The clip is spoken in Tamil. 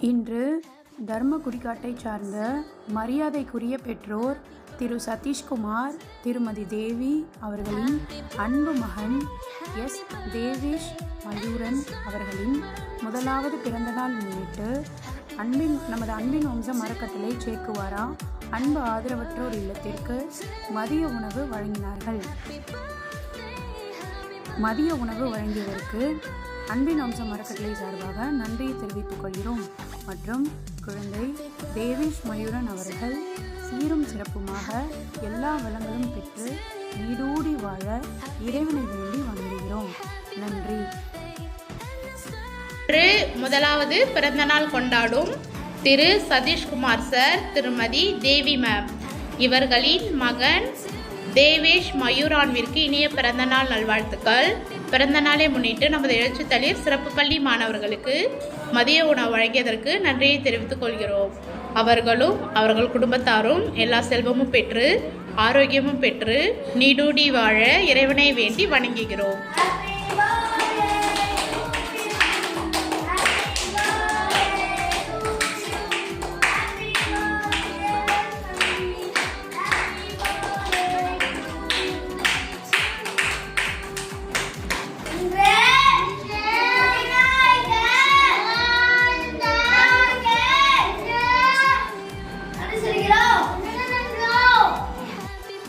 இன்று தர்ம குடிகாட்டை சார்ந்த மரியாதைக்குரிய பெற்றோர் திரு சதீஷ்குமார் திருமதி தேவி அவர்களின் அன்பு மகன் எஸ். தேவேஷ் மயூரன் அவர்களின் முதலாவது பிறந்தநாள் முன்னிட்டு அன்பின் நமது அன்பின் வம்சம் அறக்கட்டளை சேக்குவாரா? அன்பு ஆதரவற்றோர் இல்லத்திற்கு மதிய உணவு வழங்கினார்கள். மதிய உணவு வழங்கியதற்கு அன்பின் அம்சம் அறக்கட்டளை சார்பாக நன்றியை தெரிவித்துக் கொள்கிறோம். மற்றும் குழந்தை தேவேஷ் மயூரன் அவர்கள் சீரும் சிறப்புமாக எல்லா வளங்களும் பெற்று நீடூடி வாழ இறைவனை வேண்டி வணங்குகிறோம். நன்றி. இன்று முதலாவது பிறந்தநாள் கொண்டாடும் திரு சதீஷ்குமார் சார் திருமதி தேவி மேம் இவர்களின் மகன் தேவேஷ் மயூரான்விற்கு இனிய பிறந்தநாள் நல்வாழ்த்துக்கள். பிறந்தநாளை முன்னிட்டு நமது எழுச்சித்தளிர் சிறப்பு பள்ளி மாணவர்களுக்கு மதிய உணவு வழங்கியதற்கு நன்றியை தெரிவித்துக் கொள்கிறோம். அவர்களும் அவர்கள் குடும்பத்தாரும் எல்லா செல்வமும் பெற்று ஆரோக்கியமும் பெற்று நீடூடி வாழ இறைவனை வேண்டி வணங்குகிறோம்.